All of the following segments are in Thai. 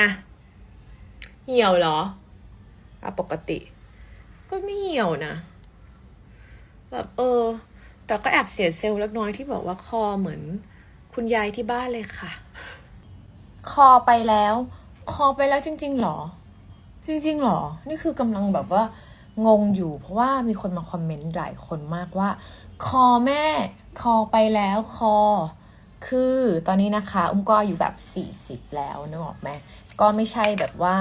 อะ เหี่ยวเหรออะปกติ ก็ไม่เหี่ยวนะ แบบเออ แต่ก็แอบเสียเซลล์เล็กน้อยที่บอกว่าคอเหมือน คุณยายที่บ้านเลยค่ะ คอไปแล้ว คอไปแล้วจริง ๆ หรอ จริง ๆ หรอ นี่คือกำลังแบบว่างงอยู่เพราะว่ามีคนมาคอมเมนต์หลายคนมากว่า คอแม่ คอไปแล้วคอ คือตอนนี้นะคะ อุ้มก็อายู่แบบ 40 แล้วนึกออกไหมก็ไม่ใช่แบบว่า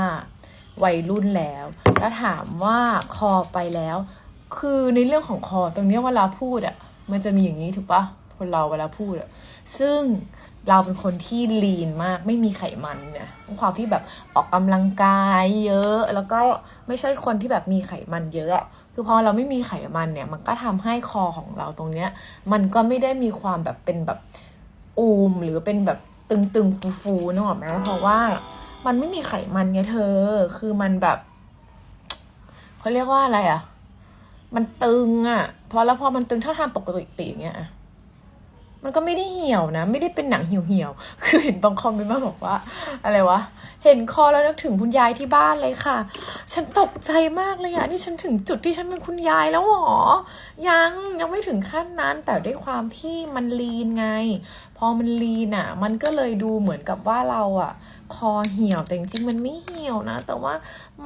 วัยรุ่นแล้ว แล้วถามว่าคอไปแล้ว คือในเรื่องของคอตรงนี้เวลาพูดอะ่ะมันจะมีอย่างนี้ถูกปะคนเราเวลาพูดอะซึ่งเราเป็นคนที่ลีนมากไม่มีไขมันเนี่ยความที่แบบออกกำลังกายเยอะ แล้วก็ไม่ใช่คนที่แบบมีไขมันเยอะอะคือพอเราไม่มีไขมันเนี่ย มันก็ทำให้คอของเราตรงเนี้ย มันก็ไม่ได้มีความแบบเป็นแบบ อูมหรือเป็นแบบตึงๆฟูๆนึกออกไหมเพราะว่ามันไม่มีไขมันไงเธอ คือมันแบบเขาเรียกว่าอะไรอะ่ะ มันตึงอะ่ะ พอแล้วพอมันตึงถ้าทำปกติอย่างเงี้ย มันก็ไม่ได้เหี่ยวนะ ไม่ได้เป็นหนังเหี่ยวๆ คือเห็นตรงคอมเมนต์มาบอกว่า อะไรวะ เห็นคอแล้วนึกถึงคุณยายที่บ้านเลยค่ะ ฉันตกใจมากเลยอะนี่ฉันถึงจุดที่ฉันเป็นคุณยายแล้วหรอ ยังยังไม่ถึงขั้นนั้น แต่ด้วยความที่มันลีนไง พอมันลีนอะมันก็เลยดูเหมือนกับว่าเราอะคอเหี่ยวแต่จริงๆมันไม่เหี่ยวนะ แต่ว่า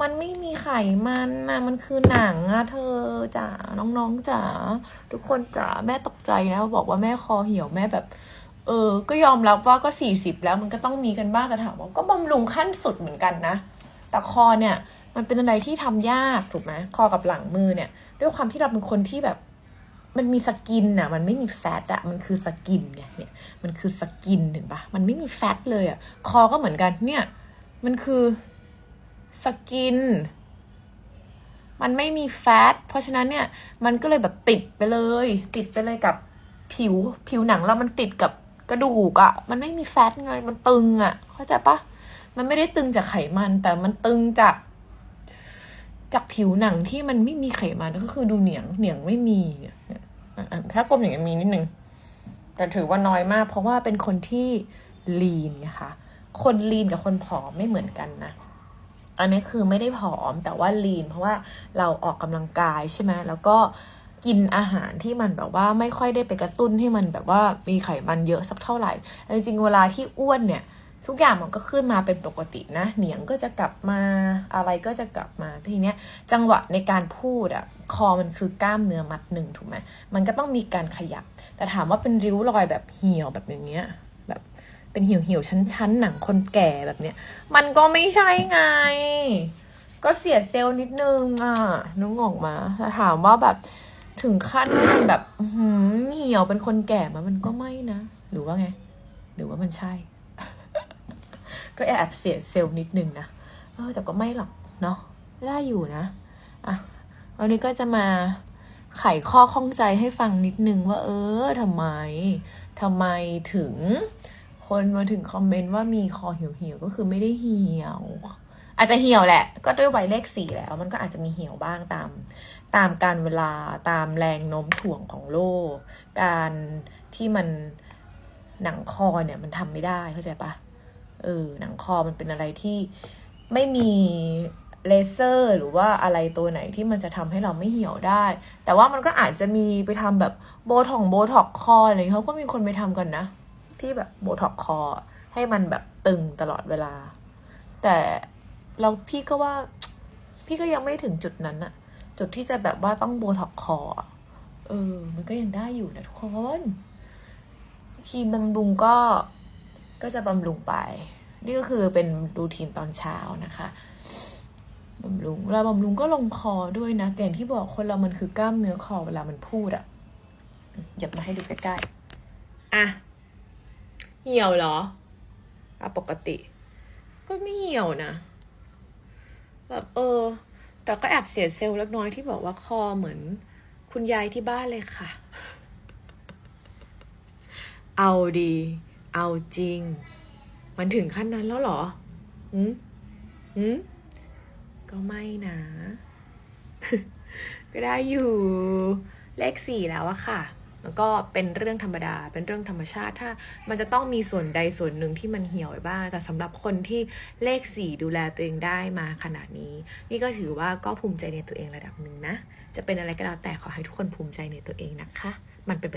มันไม่มีไขมันนะมันคือหนังอะเธอจ๋าน้องๆจ๋าทุกคนจ๋าแม่ตกใจนะบอกว่าแม่คอเหี่ยวแม่แบบ เออ ก็ยอมรับว่าก็สี่สิบแล้วมันก็ต้องมีกันบ้างแต่ถามว่าก็บำรุงขั้นสุดเหมือนกันนะ แต่คอเนี่ย มันเป็นอะไรที่ทำยากถูกไหมคอกับหลังมือเนี่ย ด้วยความที่เราเป็นคนที่แบบมันมีสกินอะมันไม่มีแฟตอะมันคือสกินไงเนี่ย มันคือสกินเห็นปะมันไม่มีแฟตเลยอะคอก็เหมือนกันเนี่ย มันคือสกิน มันไม่มีแฟต เพราะฉะนั้นเนี่ย มันก็เลยแบบติดไปเลย ติดไปเลยกับ ผิวผิวหนังเรามันติดกับกระดูกอะมันไม่มีแฟตไงมันตึงอะเข้าใจปะมันไม่ได้ตึงจากไขมัน แต่มันตึงจากจากผิวหนังที่มันไม่มีไขมันก็คือดูเหนียงเหนียงไม่มีเนี่ยอะถ้ากลมอย่างนี้มีนิดนึงแต่ถือว่าน้อยมาก เพราะว่าเป็นคนที่ลีนนะคะคนลีนกับคนผอมไม่เหมือนกันนะอันนี้คือไม่ได้ผอมแต่ว่าลีน เพราะว่าเราออกกำลังกายใช่ไหมแล้วก็ กินอาหารที่มันแบบว่าไม่ค่อยได้ไปกระตุ้นให้มันแบบว่ามีไขมันเยอะสักเท่าไหร่แต่จริงๆเวลาที่อ้วนเนี่ยทุกอย่างมันก็ขึ้นมาเป็นปกตินะ เหนียงก็จะกลับมาอะไรก็จะกลับมาทีเนี้ยจังหวะในการพูดอะคอมันคือกล้ามเนื้อมัดหนึ่งถูกไหมมันก็ต้องมีการขยับ แต่ถามว่าเป็นริ้วรอยแบบเหี่ยวแบบอย่างเงี้ยแบบเป็นเหี่ยวเหี่ยวๆชั้นๆหนังคนแก่แบบเนี้ยมันก็ไม่ใช่ไง ก็เสียเซลล์นิดนึงอะนึกออกมาแต่ถามว่าแบบ ถึงขั้นมันแบบหือเหี่ยวเป็นคนแก่มามันก็ไม่นะ หรือว่าไง หรือว่ามันใช่ ก็แอบเสียเซลล์นิดนึงนะเออแต่ก็ไม่หรอกเนาะได้อยู่นะอะวันนี้ก็จะมาไขข้อข้องใจให้ฟังนิดนึงว่า เออทำไมทำไมถึง คนมาถึงคอมเมนต์ว่ามีคอเหี่ยวเหี่ยวๆก็คือไม่ได้เหี่ยว อาจจะเหี่ยวแหละ ก็ด้วยวัยเลขสี่แล้ว มันก็อาจจะมีเหี่ยวบ้างตาม ตามการเวลาตามแรงโน้มถ่วงของโลก การที่มันหนังคอเนี่ยมันทำไม่ได้เข้าใจปะเออหนังคอมันเป็นอะไรที่ไม่มีเลเซอร์หรือว่าอะไรตัวไหนที่มันจะทำให้เราไม่เหี่ยวได้ แต่ว่ามันก็อาจจะมีไปทำแบบโบท็อกโบท็อกคออะไรเขาก็มีคนไปทำกันนะ ที่แบบโบท็อกคอให้มันแบบตึงตลอดเวลา แต่ เราพี่ก็ว่า พี่ก็ยังไม่ถึงจุดนั้นอะจุดที่จะแบบว่าต้องโบท็อกคอเออ มันก็ยังได้อยู่นะทุกคนครีมบำรุงก็ก็จะบำรุงไป นี่ก็คือเป็นรูทีนตอนเช้านะคะบำรุงเวลาบำรุงก็ลงคอด้วยนะแต่อย่างที่บอกคนเรามันคือกล้ามเนื้อคอเวลามันพูดอะหยับมาให้ดูใกล้ๆ อะ เหี่ยวเหรออะปกติ ก็ไม่เหี่ยวนะ แบบเออ แต่ก็แอบเสียเซลล์เล็กน้อยที่บอกว่าคอเหมือน คุณยายที่บ้านเลยค่ะ เอาดี เอาจริง มันถึงขั้นนั้นแล้วหรอหืมหืมก็ไม่นะ ก็ได้อยู่ เลขสี่แล้วอะค่ะ แล้วก็เป็นเรื่องธรรมดา เป็นเรื่องธรรมชาติ ถ้ามันจะต้องมีส่วนใดส่วนหนึ่งที่มันเหี่ยวบ้าง แต่สำหรับคนที่เลขสี่ดูแลตัวเองได้มาขนาดนี้ นี่ก็ถือว่าก็ภูมิใจในตัวเองระดับหนึ่งนะ จะเป็นอะไรก็แล้วแต่ขอให้ทุกคนภูมิใจในตัวเองนะคะ มันเป็นไป